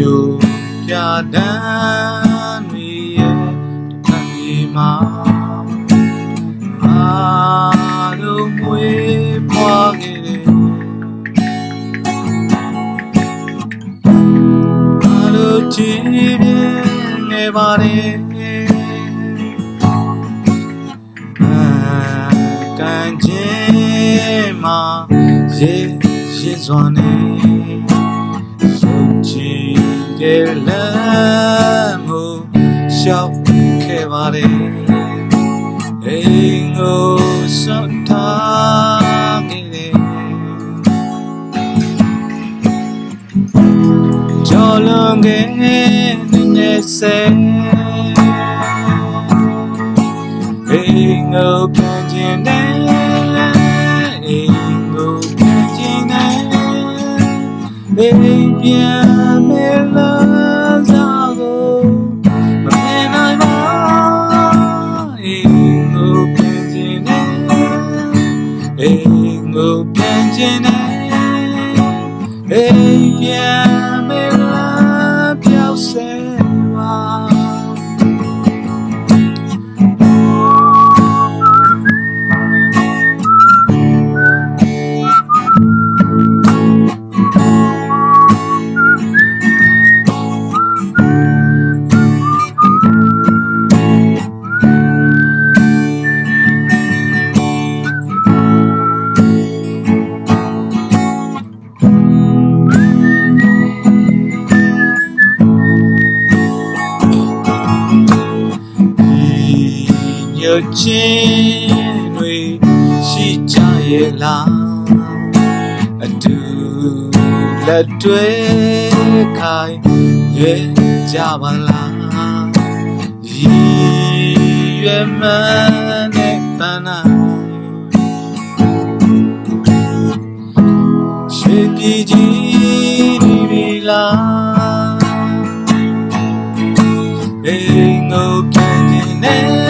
ဘောင်ညိုပြဒန်းနေရဲ့တစ်ခါဒီမှာအားလုံးမွေးဖွားခဲ့တယ်။အားလုံးကြည့်ပြနေပါတယ်။ကံချင်းမှာရေရင်စွာနေရုပ်ချီ တဲ့လမ်းမှုရှောက်ခဲ့ပါတယ်အိမ်ကိုစွန့်ထားခဲ့တယ်ကြော်လွန်ခဲ့နေစေအိမ်ကိုပြန်ခြင်းနဲ့ အိမ်ပြန်မေလာစားကိုမမြင်နိုင်ပါအိမ်ကိုပြန်ခြင်းနဲ့အိမ်ကိုပြန်ခြင်းနဲ့အိမ်ပြန်မေလာပြောက်ဆဲ ပါညချင်းတွေရှိကြရဲ့လားအတူလက်တွဲခိုင်ရဲ့ကြပါလားရည်ရွယ်မှန်းတဲ့ပန်းနာရှိပြည်ကြီးဒီပြီလားအိမ်ကိုပြန်ခြင်းနဲ့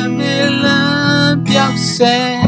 မ်